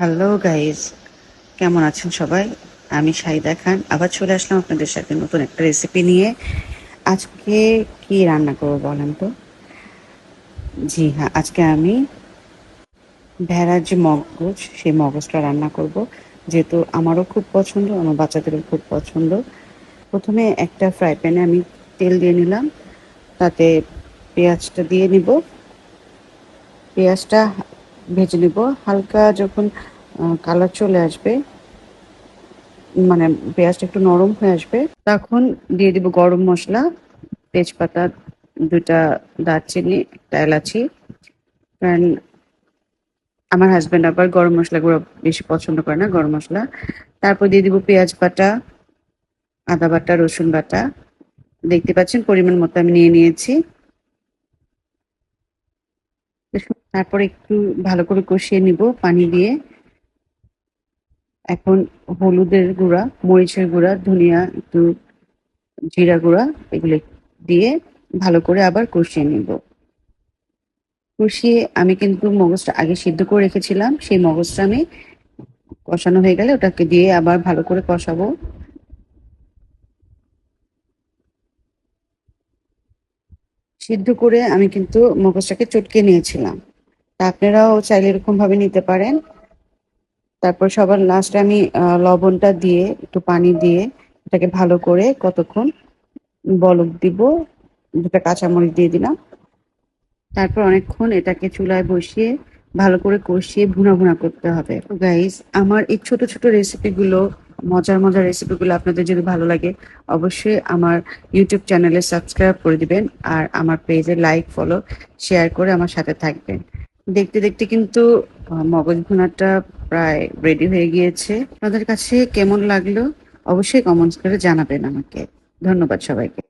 Hello guys কেমন আছেন সবাই? আমি শাহিদা খান। আবার চলে আসলাম আপনাদের সাথে নতুন একটা রেসিপি নিয়ে। আজকে কি রান্না করব বলেন তো? জি হ্যাঁ আজকে আমি ভেড়ার যে মগজ, সেই মগজটা রান্না করব। যেহেতু আমারও খুব পছন্দ, আমার বাচ্চাদেরও খুব পছন্দ। প্রথমে একটা ফ্রাই প্যানে আমি তেল দিয়ে নিলাম। তাতে পেঁয়াজটা দিয়ে নিব। পেঁয়াজটা ভেজে নিব। হালকা যখন কালার চলে আসবে মানে পেঁয়াজটা একটু নরম হয়ে আসবে, তখন দিয়ে দিব গরম মশলা, তেজপাতা দুটা দারচিনি, একটা এলাচি, কারণ আমার হাজব্যান্ড আবার গরম মশলাগুলো বেশি পছন্দ করে না, গরম মশলা। তারপর দিয়ে দিব পেঁয়াজ বাটা, আদা বাটা, রসুন বাটা। দেখতে পাচ্ছেন, পরিমাণ মতো আমি নিয়ে নিয়েছি। তারপর একটু ভালো করে কষিয়ে নিব, পানি দিয়ে। এখন হলুদের গুঁড়া, মরিচের গুঁড়া, ধনিয়া, একটু জিরা গুঁড়া, এগুলো দিয়ে ভালো করে আবার কষিয়ে নিব। কষিয়ে আমি কিন্তু মগজটা আগে সিদ্ধ করে রেখেছিলাম, সেই মগজটা আমি কষানো হয়ে গেলে ওটাকে দিয়ে আবার ভালো করে কষাবো। সিদ্ধ করে আমি কিন্তু মগজটাকে চটকে নিয়েছিলাম। আপনারাও চাইলে এরকম ভাবে নিতে পারেন। তারপর সবার লাস্টে আমি লবণটা দিয়ে, একটু পানি দিয়ে এটাকে ভালো করে কতক্ষণ বলক দিব, দুটা কাঁচামরিচ দিয়ে দিলাম। তারপর অনেকক্ষণ এটাকে চুলায় বসিয়ে ভালো করে কষিয়ে ভুনা ভুনা করতে হবে। গাইজ আমার এই ছোট ছোট রেসিপিগুলো মজার মজার রেসিপিগুলো আপনাদের যদি ভালো লাগে, অবশ্যই আমার ইউটিউব চ্যানেলে সাবস্ক্রাইব করে দিবেন আর আমার পেজে লাইক ফলো শেয়ার করে আমার সাথে থাকবেন। দেখতে দেখতে কিন্তু মগজ ভুনাটা প্রায় রেডি হয়ে গিয়েছে। আপনাদের কাছে কেমন লাগল? অবশ্যই কমেন্টস করে জানাবেন আমাকে। ধন্যবাদ সবাইকে।